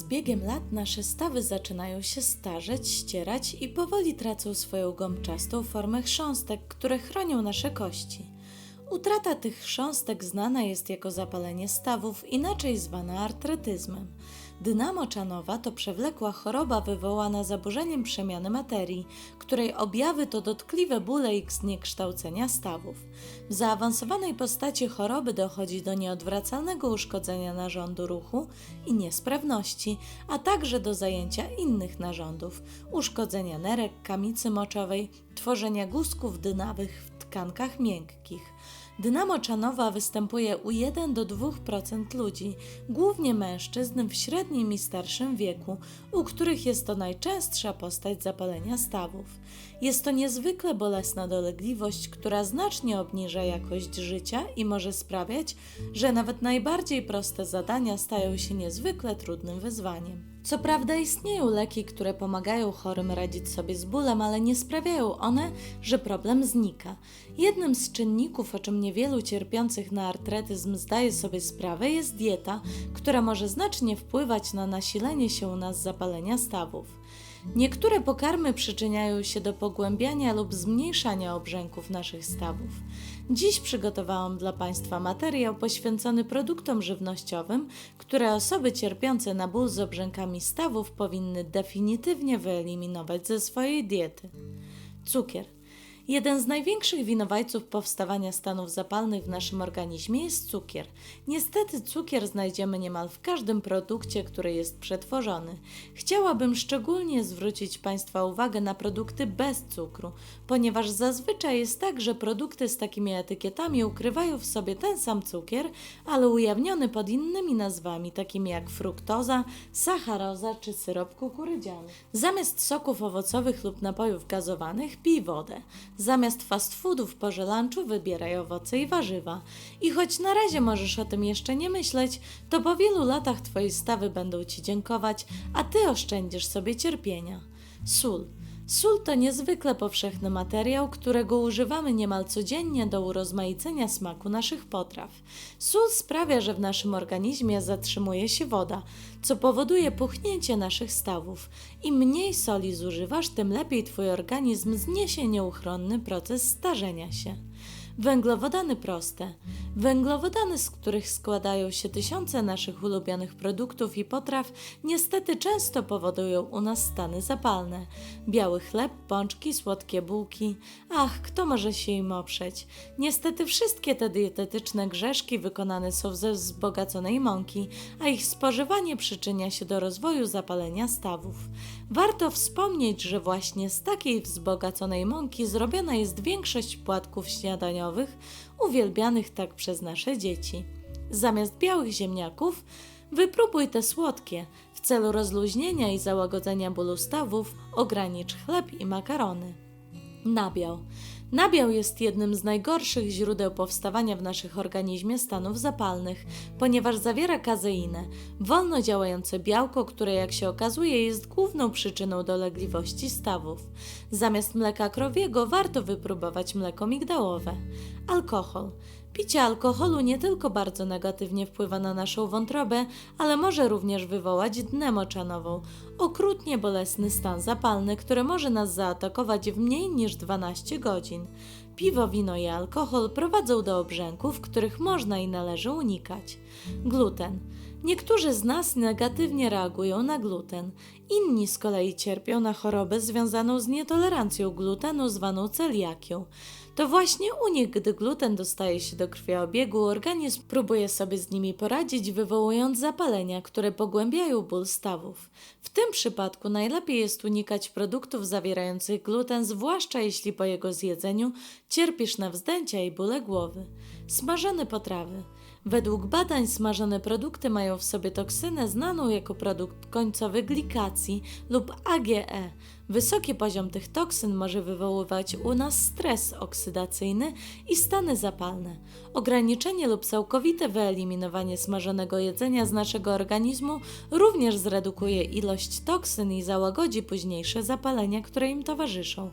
Z biegiem lat nasze stawy zaczynają się starzeć, ścierać i powoli tracą swoją gąbczastą formę chrząstek, które chronią nasze kości. Utrata tych chrząstek znana jest jako zapalenie stawów, inaczej zwana artretyzmem. Dna moczanowa to przewlekła choroba wywołana zaburzeniem przemiany materii, której objawy to dotkliwe bóle i zniekształcenia stawów. W zaawansowanej postaci choroby dochodzi do nieodwracalnego uszkodzenia narządu ruchu i niesprawności, a także do zajęcia innych narządów, uszkodzenia nerek, kamicy moczowej, tworzenia guzków dynawych w tkankach miękkich. Dna moczanowa występuje u 1 do 2% ludzi, głównie mężczyzn w średnim i starszym wieku, u których jest to najczęstsza postać zapalenia stawów. Jest to niezwykle bolesna dolegliwość, która znacznie obniża jakość życia i może sprawiać, że nawet najbardziej proste zadania stają się niezwykle trudnym wyzwaniem. Co prawda istnieją leki, które pomagają chorym radzić sobie z bólem, ale nie sprawiają one, że problem znika. Jednym z czynników, o czym niewielu cierpiących na artretyzm zdaje sobie sprawę, jest dieta, która może znacznie wpływać na nasilenie się u nas zapalenia stawów. Niektóre pokarmy przyczyniają się do pogłębiania lub zmniejszania obrzęków naszych stawów. Dziś przygotowałam dla Państwa materiał poświęcony produktom żywnościowym, które osoby cierpiące na ból z obrzękami stawów powinny definitywnie wyeliminować ze swojej diety. Cukier. Jeden z największych winowajców powstawania stanów zapalnych w naszym organizmie jest cukier. Niestety cukier znajdziemy niemal w każdym produkcie, który jest przetworzony. Chciałabym szczególnie zwrócić Państwa uwagę na produkty bez cukru, ponieważ zazwyczaj jest tak, że produkty z takimi etykietami ukrywają w sobie ten sam cukier, ale ujawniony pod innymi nazwami, takimi jak fruktoza, sacharoza czy syrop kukurydziany. Zamiast soków owocowych lub napojów gazowanych pij wodę. Zamiast fast foodów porze lunchu wybieraj owoce i warzywa. I choć na razie możesz o tym jeszcze nie myśleć, to po wielu latach Twoje stawy będą Ci dziękować, a Ty oszczędzisz sobie cierpienia. Sól. Sól to niezwykle powszechny materiał, którego używamy niemal codziennie do urozmaicenia smaku naszych potraw. Sól sprawia, że w naszym organizmie zatrzymuje się woda, co powoduje puchnięcie naszych stawów. Im mniej soli zużywasz, tym lepiej Twój organizm zniesie nieuchronny proces starzenia się. Węglowodany proste. Węglowodany, z których składają się tysiące naszych ulubionych produktów i potraw, niestety często powodują u nas stany zapalne. Biały chleb, pączki, słodkie bułki. Ach, kto może się im oprzeć? Niestety wszystkie te dietetyczne grzeszki wykonane są ze wzbogaconej mąki, a ich spożywanie przyczynia się do rozwoju zapalenia stawów. Warto wspomnieć, że właśnie z takiej wzbogaconej mąki zrobiona jest większość płatków śniadaniowych, uwielbianych tak przez nasze dzieci. Zamiast białych ziemniaków, wypróbuj te słodkie. W celu rozluźnienia i załagodzenia bólu stawów ogranicz chleb i makarony. Nabiał. Nabiał jest jednym z najgorszych źródeł powstawania w naszych organizmie stanów zapalnych, ponieważ zawiera kazeinę, wolno działające białko, które jak się okazuje jest główną przyczyną dolegliwości stawów. Zamiast mleka krowiego warto wypróbować mleko migdałowe. Alkohol. Picie alkoholu nie tylko bardzo negatywnie wpływa na naszą wątrobę, ale może również wywołać dnę moczanową, okrutnie bolesny stan zapalny, który może nas zaatakować w mniej niż 12 godzin. Piwo, wino i alkohol prowadzą do obrzęków, których można i należy unikać. Gluten. Niektórzy z nas negatywnie reagują na gluten, inni z kolei cierpią na chorobę związaną z nietolerancją glutenu zwaną celiakią. To właśnie u nich, gdy gluten dostaje się do krwiobiegu, organizm próbuje sobie z nimi poradzić, wywołując zapalenia, które pogłębiają ból stawów. W tym przypadku najlepiej jest unikać produktów zawierających gluten, zwłaszcza jeśli po jego zjedzeniu cierpisz na wzdęcia i bóle głowy. Smażone potrawy. Według badań smażone produkty mają w sobie toksynę znaną jako produkt końcowy glikacji lub AGE. Wysoki poziom tych toksyn może wywoływać u nas stres oksydacyjny i stany zapalne. Ograniczenie lub całkowite wyeliminowanie smażonego jedzenia z naszego organizmu również zredukuje ilość toksyn i załagodzi późniejsze zapalenia, które im towarzyszą.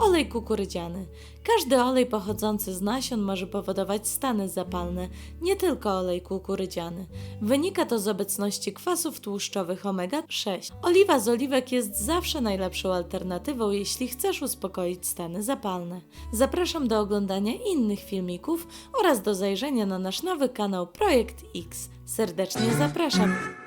Olej kukurydziany. Każdy olej pochodzący z nasion może powodować stany zapalne, nie tylko olej kukurydziany. Wynika to z obecności kwasów tłuszczowych omega-6. Oliwa z oliwek jest zawsze najlepszą alternatywą, jeśli chcesz uspokoić stany zapalne. Zapraszam do oglądania innych filmików oraz do zajrzenia na nasz nowy kanał Projekt X. Serdecznie zapraszam.